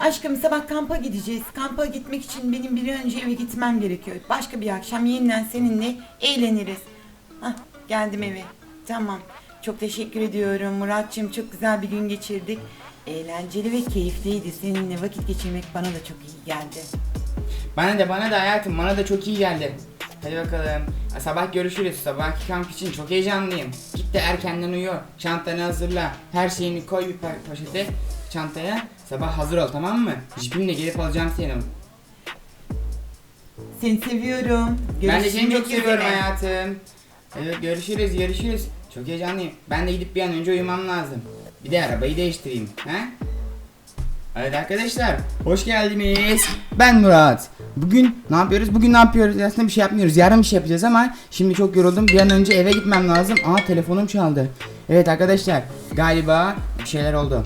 Aşkım sabah kampa gideceğiz. Kampa gitmek için benim bir önce eve gitmem gerekiyor. Başka bir akşam yeniden seninle eğleniriz. Hah geldim eve. Tamam. Çok teşekkür ediyorum Muratçım. Çok güzel bir gün geçirdik. Eğlenceli ve keyifliydi. Seninle vakit geçirmek bana da çok iyi geldi. Bana da bana da hayatım bana da çok iyi geldi. Hadi bakalım. Sabah görüşürüz. Sabahki kamp için çok heyecanlıyım. Git de erkenden uyu. Çantanı hazırla. Her şeyini koy bir pa- poşete. Çantaya. Sabah hazır ol tamam mı? Jipimle gelip alacağım seni. Seni seviyorum. ben de seni Görüşmek çok seviyorum üzere. hayatım. Evet görüşürüz görüşürüz. Çok heyecanlıyım. Ben de gidip bir an önce uyumam lazım. Bir de arabayı değiştireyim. He? Evet arkadaşlar, hoş geldiniz. Ben Murat. Bugün ne yapıyoruz? Bugün ne yapıyoruz? Aslında bir şey yapmıyoruz. Yarın bir şey yapacağız ama şimdi çok yoruldum. Bir an önce eve gitmem lazım. Aa telefonum çaldı. Evet arkadaşlar, galiba bir şeyler oldu.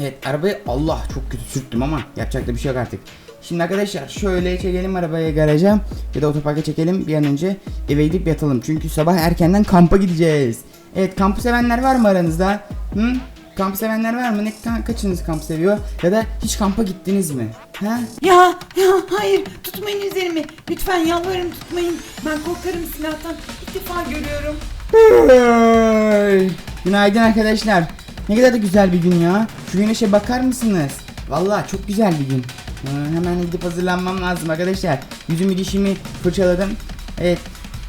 Evet arabayı Allah çok kötü sürttüm ama yapacak da bir şey yok artık. Şimdi arkadaşlar şöyle çekelim arabayı garaja ya da otoparka çekelim bir an önce eve gidip yatalım. Çünkü sabah erkenden kampa gideceğiz. Evet kampı sevenler var mı aranızda? Hı? Kamp sevenler var mı? Ne ka- kaçınız kamp seviyor? Ya da hiç kampa gittiniz mi? Ha? Ya ya hayır tutmayın üzerimi. Lütfen yalvarırım tutmayın. Ben korkarım silahtan. İlk defa görüyorum. Günaydın arkadaşlar. Ne kadar da güzel bir gün ya. Şu güneşe bakar mısınız? Vallahi çok güzel bir gün. Hı, hemen gidip hazırlanmam lazım arkadaşlar. Yüzümü dişimi fırçaladım. Evet.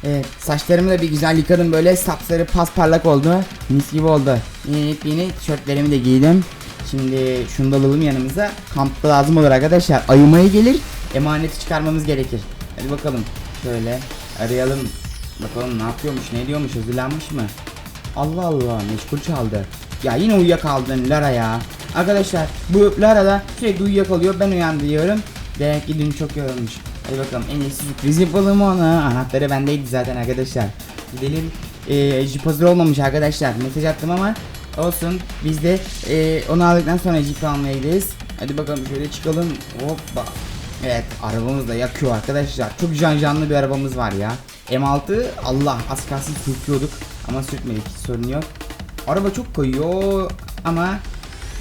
Evet. Saçlarımı da bir güzel yıkadım böyle sapsarı pasparlak oldu. Mis gibi oldu. Yeni yeni tişörtlerimi de giydim. Şimdi şunu da alalım yanımıza. Kampta lazım olur arkadaşlar. Ayımaya gelir. Emaneti çıkarmamız gerekir. Hadi bakalım. Şöyle arayalım. Bakalım ne yapıyormuş, ne diyormuş, hazırlanmış mı? Allah Allah, meşgul çaldı. Ya yine uyuyakaldın Lara ya. Arkadaşlar bu Lara da sürekli uyuyakalıyor, ben uyandırıyorum. Demek ki dün çok yorulmuş. Hadi bakalım en iyisi sürpriz yapalım ona. Anahtarı bendeydi zaten arkadaşlar. Gidelim. Ee, jip hazır olmamış arkadaşlar. Mesaj attım ama olsun. Biz de ee, onu aldıktan sonra jip almaya gideriz. Hadi bakalım şöyle çıkalım. Hoppa. Evet arabamız da yakıyor arkadaşlar. Çok can canlı bir arabamız var ya. M6 Allah az kalsın sürtüyorduk ama sürtmedik sorun yok. Araba çok koyuyor ama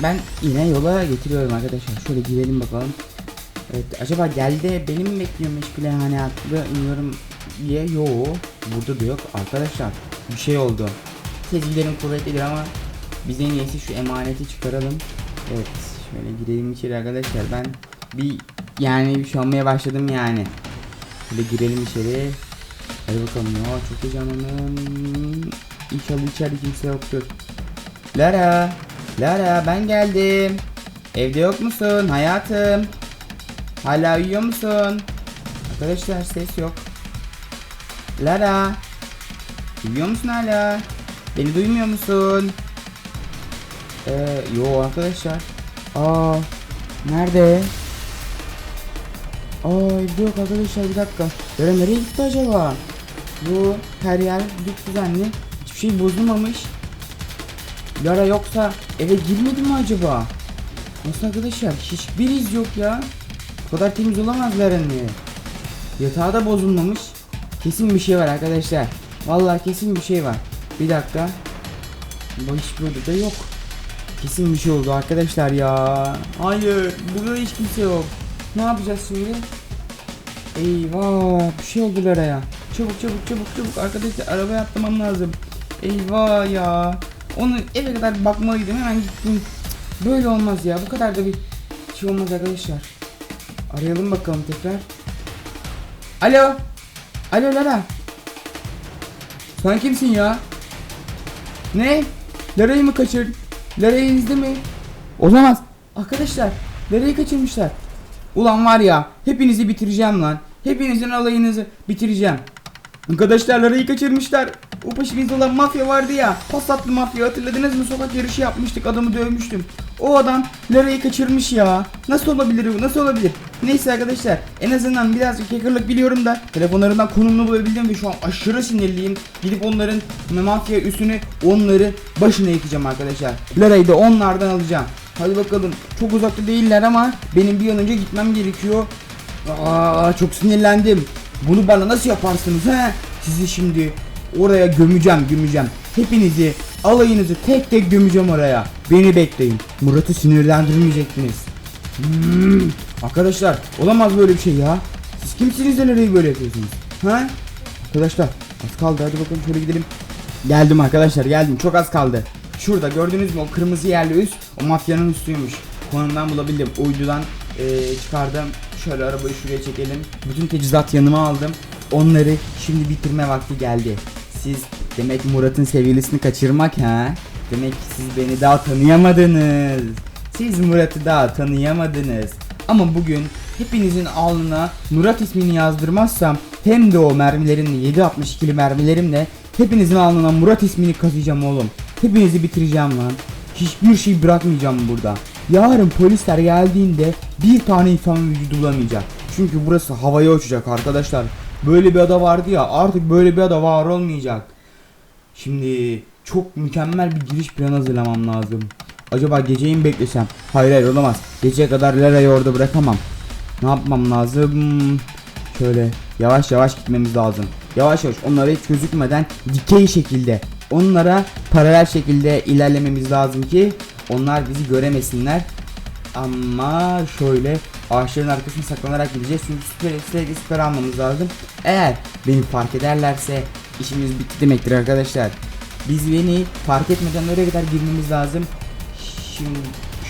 ben yine yola getiriyorum arkadaşlar. Şöyle girelim bakalım. Evet acaba geldi beni mi bekliyor meşgule hani atlı iniyorum diye yo burada da yok arkadaşlar bir şey oldu. Sezgilerim kuvvetlidir ama biz en iyisi şu emaneti çıkaralım. Evet şöyle girelim içeri arkadaşlar ben bir yani bir şey başladım yani. Şöyle girelim içeri. Hadi bakalım ya çok heyecanlandım. İnşallah içeride kimse yoktur. Lara, Lara ben geldim. Evde yok musun hayatım? Hala uyuyor musun? Arkadaşlar ses yok. Lara, uyuyor musun hala? Beni duymuyor musun? Ee, yo arkadaşlar. Aa, nerede? Aa evde yok arkadaşlar bir dakika. Lara nereye gitti acaba? Bu her yer düz düzenli. Hiçbir şey bozulmamış. Lara yoksa eve girmedi mi acaba? Nasıl arkadaşlar? Hiçbir iz yok ya. Bu kadar temiz olamaz Lara'nın evi. Yatağı da bozulmamış. Kesin bir şey var arkadaşlar. Vallahi kesin bir şey var. Bir dakika. Bu hiçbir odada yok. Kesin bir şey oldu arkadaşlar ya. Hayır, burada hiç kimse yok. Ne yapacağız şimdi? Eyvah, bir şey oldu Lara'ya. Çabuk çabuk çabuk çabuk arkadaşlar arabaya atlamam lazım. Eyvah ya. Onu eve kadar bakmalıydım hemen gittim. Böyle olmaz ya. Bu kadar da bir şey olmaz arkadaşlar. Arayalım bakalım tekrar. Alo. Alo Lara. Sen kimsin ya? Ne? Lara'yı mı kaçırdın? Lara elinizde mi? Olamaz. Arkadaşlar Lara'yı kaçırmışlar. Ulan var ya hepinizi bitireceğim lan. Hepinizin alayınızı bitireceğim. Arkadaşlar Lara'yı kaçırmışlar. O peşimizde olan mafya vardı ya. Passatlı mafya hatırladınız mı? Sokak yarışı yapmıştık. Adamı dövmüştüm. O adam Lara'yı kaçırmış ya. Nasıl olabilir bu? Nasıl olabilir? Neyse arkadaşlar. En azından birazcık hackerlık biliyorum da. Telefonlarından konumunu bulabildim ve şu an aşırı sinirliyim. Gidip onların mafya üstünü onları başına yıkacağım arkadaşlar. Lara'yı da onlardan alacağım. Hadi bakalım. Çok uzakta değiller ama benim bir an önce gitmem gerekiyor. Aa çok sinirlendim. Bunu bana nasıl yaparsınız he? Sizi şimdi oraya gömeceğim gömeceğim. Hepinizi alayınızı tek tek gömeceğim oraya. Beni bekleyin. Murat'ı sinirlendirmeyecektiniz. Hmm, arkadaşlar olamaz böyle bir şey ya. Siz kimsiniz de nereyi böyle yapıyorsunuz? Ha? Arkadaşlar az kaldı hadi bakalım şöyle gidelim. Geldim arkadaşlar geldim çok az kaldı. Şurada gördünüz mü o kırmızı yerli üst o mafyanın üstüymüş. Konumdan bulabildim uydudan eee, çıkardım. Şöyle arabayı şuraya çekelim. Bütün teçhizat yanıma aldım. Onları şimdi bitirme vakti geldi. Siz demek Murat'ın sevgilisini kaçırmak ha? Demek ki siz beni daha tanıyamadınız. Siz Murat'ı daha tanıyamadınız. Ama bugün hepinizin alnına Murat ismini yazdırmazsam hem de o mermilerimle 7.62'li mermilerimle hepinizin alnına Murat ismini kazıyacağım oğlum. Hepinizi bitireceğim lan. Hiçbir şey bırakmayacağım burada. Yarın polisler geldiğinde bir tane insanın vücudu bulamayacak. Çünkü burası havaya uçacak arkadaşlar. Böyle bir ada vardı ya artık böyle bir ada var olmayacak. Şimdi çok mükemmel bir giriş planı hazırlamam lazım. Acaba geceyi mi beklesem? Hayır hayır olamaz. Geceye kadar Lera'yı orada bırakamam. Ne yapmam lazım? Şöyle yavaş yavaş gitmemiz lazım. Yavaş yavaş onlara hiç gözükmeden dikey şekilde onlara paralel şekilde ilerlememiz lazım ki onlar bizi göremesinler. Ama şöyle ağaçların arkasına saklanarak gideceğiz çünkü süper sürekli süper almamız lazım. Eğer beni fark ederlerse işimiz bitti demektir arkadaşlar. Biz beni fark etmeden oraya kadar girmemiz lazım. Şimdi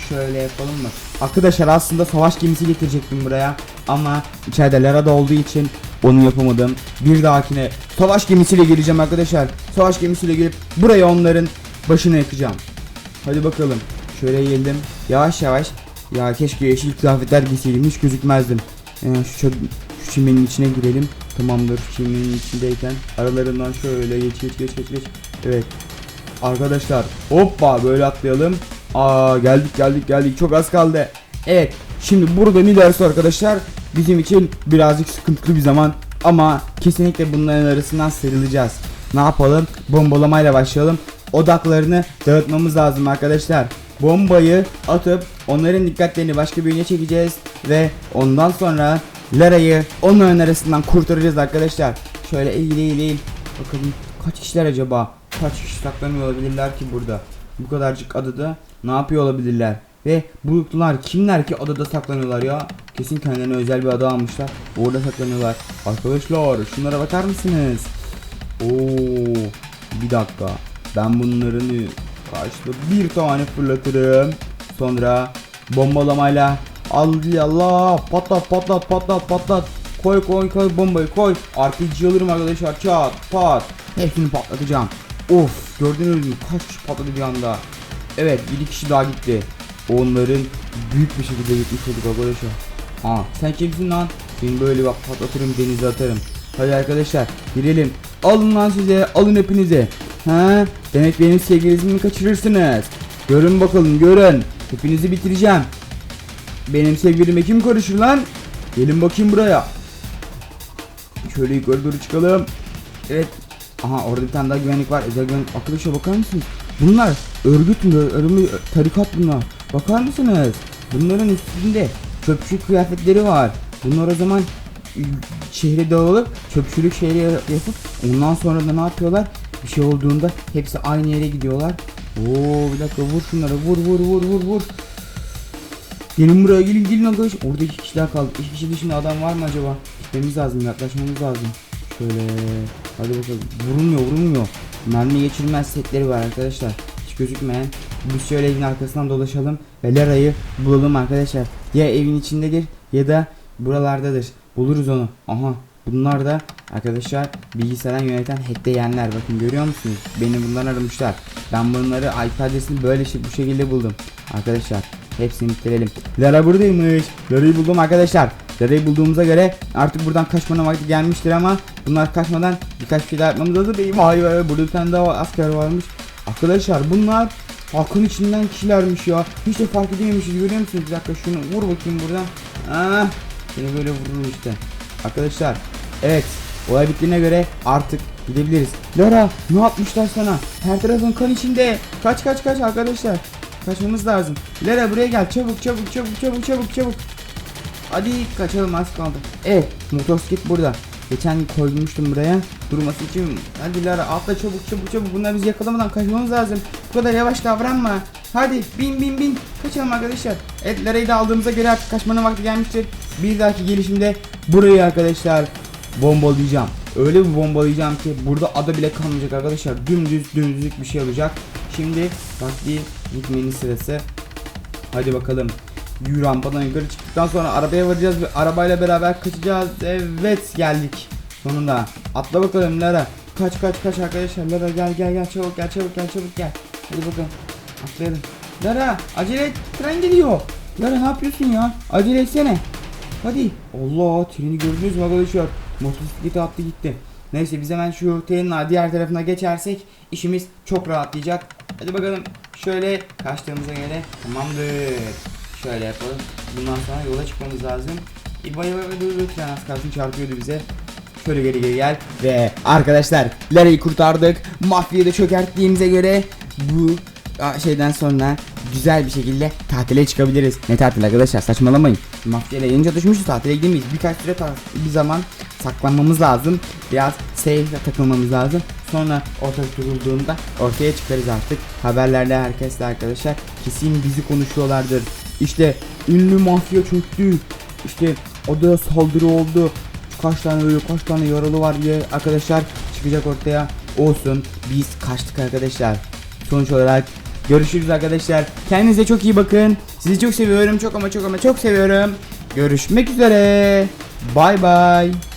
şöyle yapalım mı? Arkadaşlar aslında savaş gemisi getirecektim buraya ama içeride Lara olduğu için onu yapamadım. Bir dahakine savaş gemisiyle geleceğim arkadaşlar. Savaş gemisiyle gelip buraya onların başını yakacağım. Hadi bakalım. Şöyle geldim. Yavaş yavaş. Ya keşke yeşil kıyafetler giyseydim. Hiç gözükmezdim. Ee, şu, çöp, şu çimenin içine girelim. Tamamdır. Çimenin içindeyken aralarından şöyle geç geç geç geç geç. Evet. Arkadaşlar hoppa böyle atlayalım. Aa geldik geldik geldik. Çok az kaldı. Evet. Şimdi burada dersi arkadaşlar? Bizim için birazcık sıkıntılı bir zaman ama kesinlikle bunların arasından sıyrılacağız. Ne yapalım? Bombalamayla başlayalım. Odaklarını dağıtmamız lazım arkadaşlar. Bombayı atıp onların dikkatlerini başka bir yöne çekeceğiz ve ondan sonra Lara'yı onların arasından kurtaracağız arkadaşlar. Şöyle eğil eğil eğil. Bakalım kaç kişiler acaba? Kaç kişi saklanıyor olabilirler ki burada? Bu kadarcık adada ne yapıyor olabilirler? Ve bulutlular kimler ki adada saklanıyorlar ya? Kesin kendilerine özel bir ada almışlar. Orada saklanıyorlar. Arkadaşlar şunlara bakar mısınız? Oo, bir dakika. Ben bunların karşıda bir tane fırlatırım. Sonra bombalamayla Allah Allah patlat patlat patlat patlat. Koy koy koy bombayı koy. RPG alırım arkadaşlar çat pat. Hepsini patlatacağım. Of gördünüz mü kaç kişi patladı bir anda. Evet bir kişi daha gitti. Onların büyük bir şekilde gitmiş olduk arkadaşlar. Aa sen kimsin lan? Seni böyle bak patlatırım denize atarım. Hadi arkadaşlar girelim. Alın lan size alın hepinize. Ha? Demek benim sevgilisimi kaçırırsınız. Görün bakalım görün. Hepinizi bitireceğim. Benim sevgilime kim karışır lan? Gelin bakayım buraya. Şöyle yukarı doğru çıkalım. Evet. Aha orada bir tane daha güvenlik var. Özel güvenlik. Arkadaşlar bakar mısınız? Bunlar örgüt mü? Örgüt, tarikat bunlar. Bakar mısınız? Bunların üstünde çöpçü kıyafetleri var. Bunlar o zaman ıı, şehre dağılıp çöpçülük şehri yapıp ondan sonra da ne yapıyorlar? Bir şey olduğunda hepsi aynı yere gidiyorlar. Oo bir dakika vur şunları vur vur vur vur vur. Gelin buraya gelin gelin arkadaş. Orada iki kişi daha kaldı. İki kişi dışında adam var mı acaba? Gitmemiz lazım yaklaşmamız lazım. Şöyle hadi bakalım. Vurulmuyor vurulmuyor. Mermi geçirmez setleri var arkadaşlar. Hiç gözükmeyen. Biz şöyle evin arkasından dolaşalım ve Lara'yı bulalım arkadaşlar. Ya evin içindedir ya da buralardadır. Buluruz onu. Aha bunlar da arkadaşlar bilgisayardan yöneten hackleyenler. Bakın görüyor musunuz? Beni bundan aramışlar. Ben bunları IP adresini böyle bu şekilde buldum. Arkadaşlar hepsini bitirelim. Lara buradaymış. Lara'yı buldum arkadaşlar. Lara'yı bulduğumuza göre artık buradan kaçmanın vakti gelmiştir ama bunlar kaçmadan birkaç şey daha yapmamız lazım. Benim hayır burada bir tane daha asker varmış. Arkadaşlar bunlar halkın içinden kişilermiş ya. Hiç de fark edememişiz görüyor musunuz? Bir dakika şunu vur bakayım buradan. Ah, seni böyle vurur işte. Arkadaşlar evet olay bittiğine göre artık gidebiliriz. Lara ne yapmışlar sana? Her tarafın kan içinde. Kaç kaç kaç arkadaşlar. Kaçmamız lazım. Lara buraya gel çabuk çabuk çabuk çabuk çabuk çabuk. Hadi kaçalım az kaldı. Evet motosiklet burada. Geçen gün koymuştum buraya. durması için. Hadi Lara atla çabuk çabuk çabuk. Bunlar bizi yakalamadan kaçmamız lazım. Bu kadar yavaş davranma. Hadi bin bin bin. Kaçalım arkadaşlar. Evet Lara'yı da aldığımıza göre artık kaçmanın vakti gelmiştir. Bir dahaki gelişimde burayı arkadaşlar bombalayacağım. Öyle bir bombalayacağım ki burada ada bile kalmayacak arkadaşlar. Dümdüz dümdüzlük bir şey olacak. Şimdi vakti gitmenin sırası. Hadi bakalım. Yürü rampadan yukarı çıktıktan sonra arabaya varacağız ve arabayla beraber kaçacağız. Evet geldik. Sonunda. Atla bakalım Lara. Kaç kaç kaç arkadaşlar. Lara gel gel gel çabuk gel çabuk gel çabuk gel. Hadi bakalım. Atlayalım. Lara acele et. Tren geliyor. Lara ne yapıyorsun ya? Acele etsene. Hadi. Allah treni gördünüz mü arkadaşlar? Motosikleti attı gitti. Neyse biz hemen şu trenin diğer tarafına geçersek işimiz çok rahatlayacak. Hadi bakalım şöyle kaçtığımıza göre tamamdır. Şöyle yapalım. Bundan sonra yola çıkmamız lazım. İbaya ve dur tren az kalsın çarpıyordu bize. Şöyle geri geri gel ve arkadaşlar Lara'yı kurtardık. Mafyayı da çökerttiğimize göre bu şeyden sonra güzel bir şekilde tatile çıkabiliriz. Ne tatil arkadaşlar saçmalamayın. Mafya ile yeni çatışmışız tatile gidemeyiz. Birkaç süre bir zaman saklanmamız lazım. Biraz safe takılmamız lazım. Sonra ortalık durulduğunda ortaya çıkarız artık. Haberlerde herkesle arkadaşlar kesin bizi konuşuyorlardır. İşte ünlü mafya çöktü. İşte odaya saldırı oldu. Kaç tane ölü kaç tane yaralı var diye arkadaşlar çıkacak ortaya. Olsun biz kaçtık arkadaşlar. Sonuç olarak görüşürüz arkadaşlar. Kendinize çok iyi bakın. Sizi çok seviyorum çok ama çok ama çok seviyorum. Görüşmek üzere. Bay bay.